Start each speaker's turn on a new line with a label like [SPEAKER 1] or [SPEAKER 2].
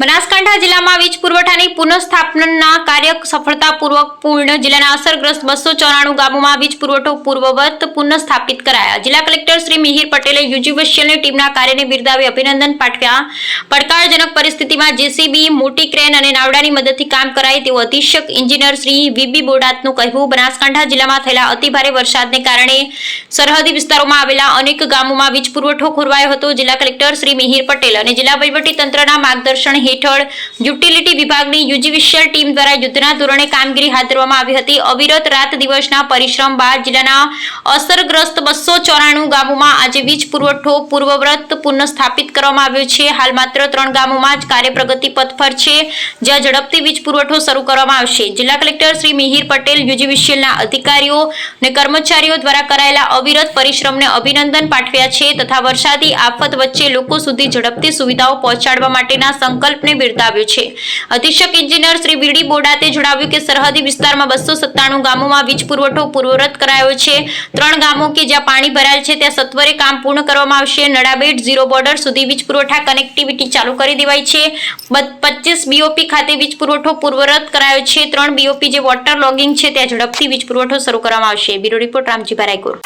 [SPEAKER 1] બનાસકાંઠા જિલ્લામાં વીજ પુરવઠાની પુનઃસ્થાપનના કાર્ય સફળતાપૂર્વક પૂર્ણ. જિલ્લાના અસરગ્રસ્ત બસો ચોરાણું ગામોમાં વીજ પુરવઠો પૂર્વવત પુનઃસ્થાપિત કરાયા. જિલ્લા કલેક્ટર શ્રી મિહિર પટેલે યુજીવર્સિયલની ટીમના કાર્યને બિરદાવી અભિનંદન પાઠવ્યા. પડકારજનક પરિસ્થિતિમાં જેસીબી, મોટી ક્રેન અને નાવડાની મદદથી કામ કરાય તેવું અધિક્ષક ઇન્જિનિયર શ્રી વીબી બોડાતનું કહેવું. બનાસકાંઠા જિલ્લામાં થયેલા અતિભારે વરસાદને કારણે સરહદી વિસ્તારોમાં આવેલા અનેક ગામોમાં વીજ પુરવઠો ખોરવાયો હતો. જિલ્લા કલેક્ટર શ્રી મિહિર પટેલ અને જિલ્લા તંત્રના માર્ગદર્શન હેઠળ યુટિલિટી વિભાગની યુજીવિશિયલ ટીમ દ્વારા યુદ્ધના ધોરણે કામગીરી હાથ ધરવામાં આવી હતી. અવિરત રાત દિવસના પરિશ્રમ બાદ જિલ્લાના અસરગ્રસ્ત બસો ચોરાણું ગામોમાં આજે વીજ પુરવઠો પૂર્વવ્રત પુનઃસ્થાપિત કરવામાં આવ્યો છે. હાલ માત્ર ત્રણ ગામોમાં જ કાર્ય પ્રગતિ પથ પર છે, જ્યાં ઝડપથી વીજ પુરવઠો શરૂ કરવામાં આવશે. જિલ્લા કલેક્ટર શ્રી મિહિર પટેલ યુજીવિશિયલના અધિકારીઓ અને કર્મચારીઓ દ્વારા કરાયેલા અવિરત પરિશ્રમને અભિનંદન પાઠવ્યા છે તથા વરસાદી આફત વચ્ચે લોકો સુધી ઝડપથી સુવિધાઓ પહોંચાડવા માટેના સંકલ્પને બિરદાવ્યો છે. અધિક્ષક ઇન્જિનિયર શ્રી વીડી બોડાતે જણાવ્યું કે સરહદી વિસ્તારમાં બસો સત્તાણું ગામોમાં વીજ પુરવઠો પૂર્વરત કરાયો છે. ત્રણ ગામો કે જ્યાં પાણી ભરાયેલ છે, ત્યાં સત્વરે કામ પૂર્ણ કરવામાં આવશે. નડાબેટ ઝીરો બોર્ડર સુધી વીજ પુરવઠા કનેક્ટિવિટી ચાલુ કરી દેવાઈ છે. પચીસ બીઓપી ખાતે વીજ પુરવઠો પૂર્વરત કરાયો છે. ત્રણ બીઓપી જે વોટર લોગિંગ છે, ત્યાં ઝડપથી વીજ પુરવઠો શરૂ કરવામાં આવશે. Bureau report Ramjibhai Raikor.